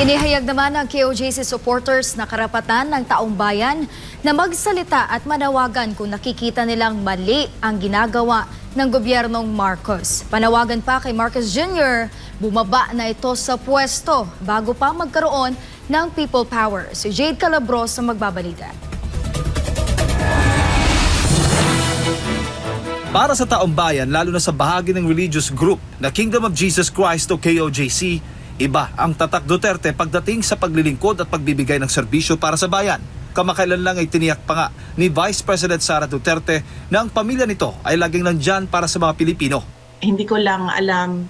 Inihayag naman ng KOJC supporters na karapatan ng taong bayan na magsalita at manawagan kung nakikita nilang mali ang ginagawa ng gobyernong Marcos. Panawagan pa kay Marcos Jr., bumaba na ito sa pwesto bago pa magkaroon ng people power. Si Jade Calabros ang magbabalita. Para sa taong bayan, lalo na sa bahagi ng religious group na Kingdom of Jesus Christ o KOJC, iba ang tatak Duterte pagdating sa paglilingkod at pagbibigay ng serbisyo para sa bayan. Kamakailan lang ay tiniyak pa nga ni Vice President Sara Duterte na ang pamilya nito ay laging nandyan para sa mga Pilipino. hindi ko lang alam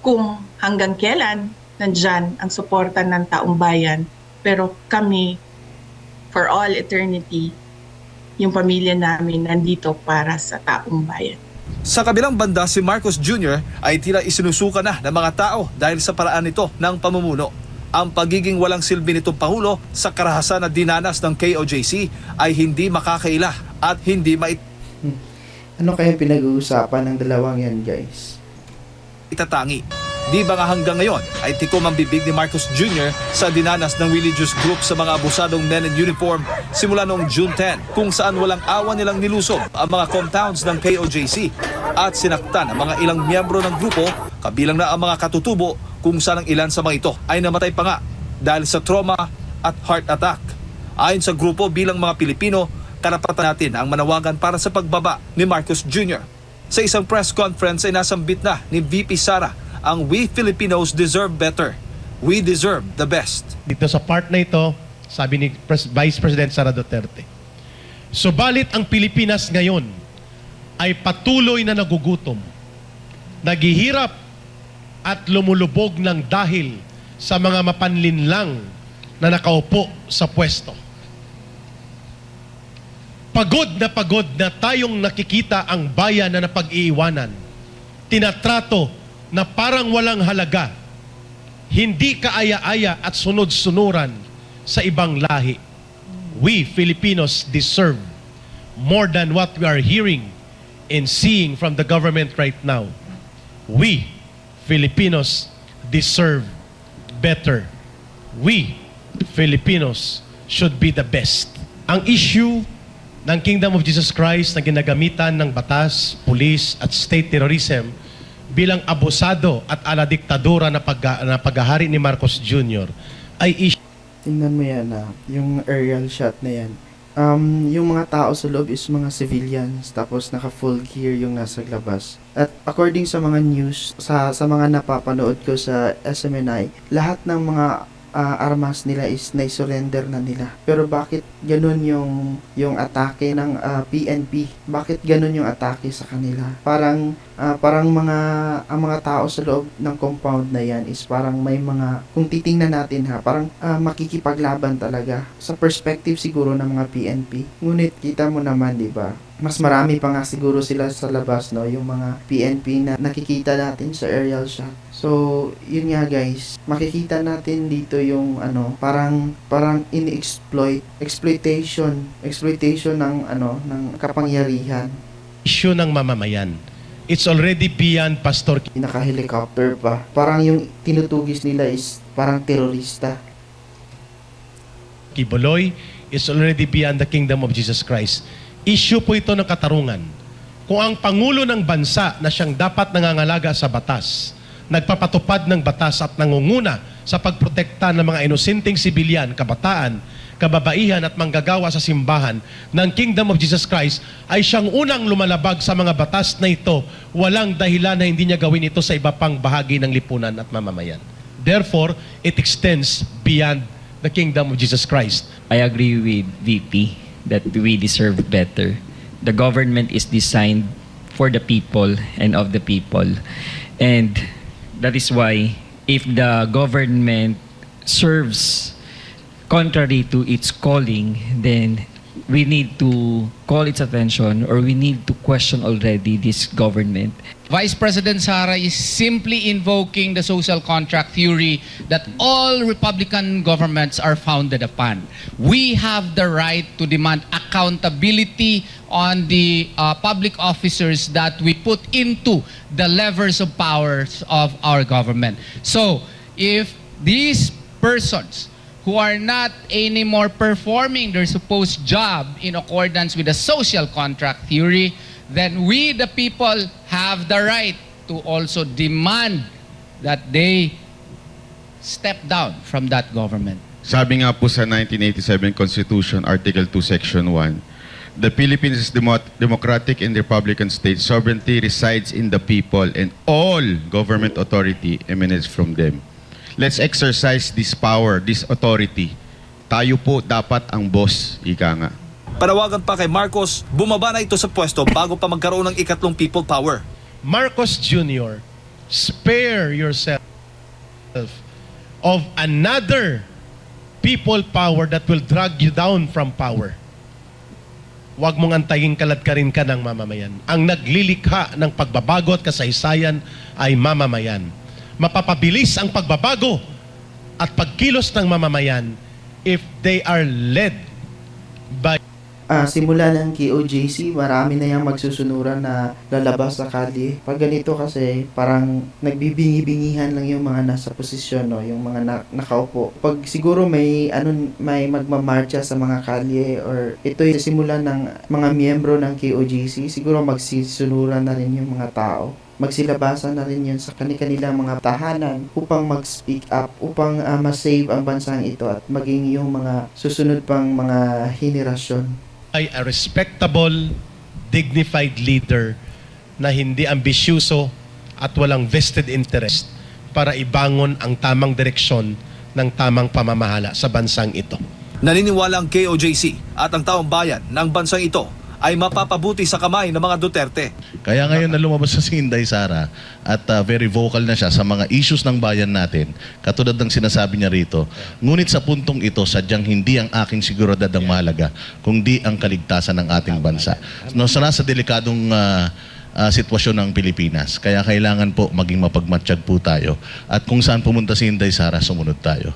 kung hanggang kailan nandyan ang suporta ng taong bayan. Pero kami, for all eternity, yung pamilya namin nandito para sa taong bayan. Sa kabilang banda, si Marcos Jr. ay tila isinusuka na ng mga tao dahil sa paraan nito ng pamumuno. Ang pagiging walang silbi nitong Pangulo sa karahasan na dinanas ng KOJC ay hindi makakaila at hindi mait Ano kaya pinag-uusapan ng dalawang yan, guys? itatangi. Di ba nga hanggang ngayon ay tikom ang bibig ni Marcos Jr. sa dinanas ng religious group sa mga abusadong men in uniform simula noong June 10 kung saan walang awa nilang nilusob ang mga compounds ng KOJC at sinaktan ang mga ilang miyembro ng grupo kabilang na ang mga katutubo kung saan ang ilan sa mga ito ay namatay pa nga dahil sa trauma at heart attack. Ayon sa grupo bilang mga Pilipino, karapatan natin ang manawagan para sa pagbaba ni Marcos Jr. Sa isang press conference ay nasambit na ni VP Sara ang We Filipinos deserve better. We deserve the best. Dito sa part na ito, sabi ni Vice President Sara Duterte, Subalit ang Pilipinas ngayon ay patuloy na nagugutom, naghihirap at lumulubog ng dahil sa mga mapanlinlang na nakaupo sa pwesto. Pagod na pagod na tayong nakikita ang bayan na napag-iiwanan. Tinatrato na parang walang halaga hindi kaaya-aya at sunod-sunuran sa ibang lahi. We Filipinos deserve more than what we are hearing and seeing from the government right now. We Filipinos deserve better. We Filipinos should be the best. Ang issue ng Kingdom of Jesus Christ na ginagamitan ng batas, pulis at state terrorism bilang abusado at ala diktadura na, pag, na paghahari ni Marcos Jr. ay issue Tingnan mo yan na, yung aerial shot na yan. Um, yung mga tao sa loob is mga civilians, tapos naka full gear yung nasa labas. At according sa mga news, sa, sa mga napapanood ko sa SMNI, lahat ng mga ah, armas nila is na-surrender na nila. Pero bakit ganun yung yung atake ng ah, PNP? Bakit ganun yung atake sa kanila? Parang ah, parang mga ang mga tao sa loob ng compound na yan is parang may mga kung titingnan natin ha, parang ah, makikipaglaban talaga sa perspective siguro ng mga PNP. Ngunit kita mo naman, 'di ba? Mas marami pa nga siguro sila sa labas, no, yung mga PNP na nakikita natin sa aerial shot. So, yun nga guys, makikita natin dito yung ano, parang parang in-exploit, exploitation, exploitation ng ano, ng kapangyarihan. issue ng mamamayan. It's already beyond Pastor Naka-helicopter pa. Parang yung tinutugis nila is parang terorista. Kiboloy is already beyond the kingdom of Jesus Christ. Issue po ito ng katarungan. Kung ang Pangulo ng bansa na siyang dapat nangangalaga sa batas, nagpapatupad ng batas at nangunguna sa pagprotekta ng mga inosenteng sibilyan, kabataan, kababaihan at manggagawa sa simbahan ng Kingdom of Jesus Christ ay siyang unang lumalabag sa mga batas na ito, walang dahilan na hindi niya gawin ito sa iba pang bahagi ng lipunan at mamamayan. Therefore, it extends beyond the Kingdom of Jesus Christ. I agree with VP that we deserve better. The government is designed for the people and of the people. And that is why if the government serves contrary to its calling, then we need to call its attention or we need to question already this government. Vice President Sara is simply invoking the social contract theory that all Republican governments are founded upon. We have the right to demand accountability on the uh, public officers that we put into the levers of powers of our government. So, if these persons who are not anymore performing their supposed job in accordance with the social contract theory, then we, the people, have the right to also demand that they step down from that government. Sabi nga po sa 1987 Constitution, Article 2, Section 1, The Philippines is demo- democratic and republican state. Sovereignty resides in the people and all government authority emanates from them. Let's exercise this power, this authority. Tayo po dapat ang boss, ika nga. Panawagan pa kay Marcos, bumaba na ito sa pwesto bago pa magkaroon ng ikatlong people power. Marcos Jr., spare yourself of another people power that will drag you down from power. Huwag mong antayin kalad ka rin ka ng mamamayan. Ang naglilikha ng pagbabago at kasaysayan ay mamamayan. Mapapabilis ang pagbabago at pagkilos ng mamamayan if they are led by Ah, simula ng KOJC, marami na yung magsusunuran na lalabas sa kalye. Pag ganito kasi, parang nagbibingi-bingihan lang yung mga nasa posisyon, no? yung mga na- nakaupo. Pag siguro may, ano, may magmamarcha sa mga kalye or ito yung simula ng mga miyembro ng KOJC, siguro magsisunuran na rin yung mga tao magsilabasan na rin yun sa kanilang mga tahanan upang mag-speak up, upang ah, ma-save ang bansang ito at maging yung mga susunod pang mga henerasyon. ay a respectable, dignified leader na hindi ambisyuso at walang vested interest para ibangon ang tamang direksyon ng tamang pamamahala sa bansang ito. Naniniwala ang KOJC at ang taong bayan ng bansang ito ay mapapabuti sa kamay ng mga Duterte. Kaya ngayon na lumabas sa si Inday Sara at uh, very vocal na siya sa mga issues ng bayan natin, katulad ng sinasabi niya rito. Ngunit sa puntong ito, sadyang hindi ang aking siguridad ang mahalaga, kundi ang kaligtasan ng ating bansa. No, sa nasa delikadong uh, uh, sitwasyon ng Pilipinas. Kaya kailangan po maging mapagmatsyag po tayo. At kung saan pumunta si Inday Sara, sumunod tayo.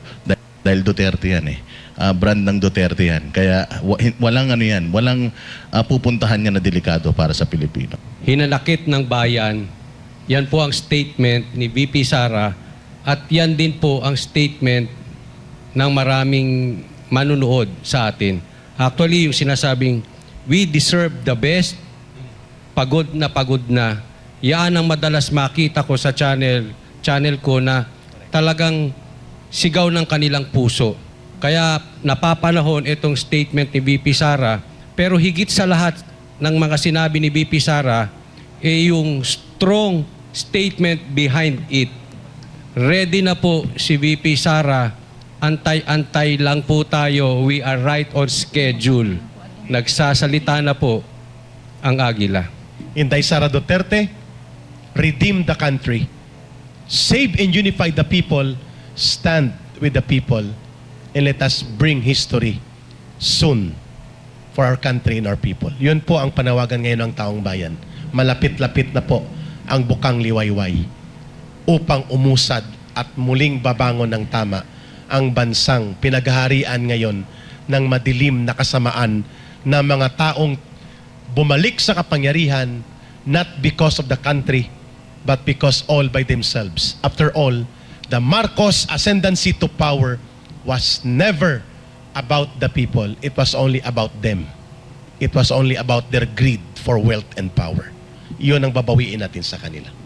Dahil Duterte yan eh. Ah, brand ng Duterte yan. Kaya walang ano yan, walang ah, pupuntahan niya na delikado para sa Pilipino. hinanakit ng bayan. Yan po ang statement ni VP Sara at yan din po ang statement ng maraming manunood sa atin. Actually, yung sinasabing, we deserve the best, pagod na pagod na. Yan ang madalas makita ko sa channel, channel ko na talagang sigaw ng kanilang puso. Kaya napapanahon itong statement ni VP Sara, pero higit sa lahat ng mga sinabi ni VP Sara, eh yung strong statement behind it. Ready na po si VP Sara, antay-antay lang po tayo, we are right on schedule. Nagsasalita na po ang Agila. Inday Sara Duterte, redeem the country. Save and unify the people, stand with the people, and let us bring history soon for our country and our people. Yun po ang panawagan ngayon ng taong bayan. Malapit-lapit na po ang bukang liwayway upang umusad at muling babangon ng tama ang bansang pinaghaharian ngayon ng madilim na kasamaan na mga taong bumalik sa kapangyarihan not because of the country but because all by themselves. After all, the Marcos ascendancy to power was never about the people. It was only about them. It was only about their greed for wealth and power. Iyon ang babawiin natin sa kanila.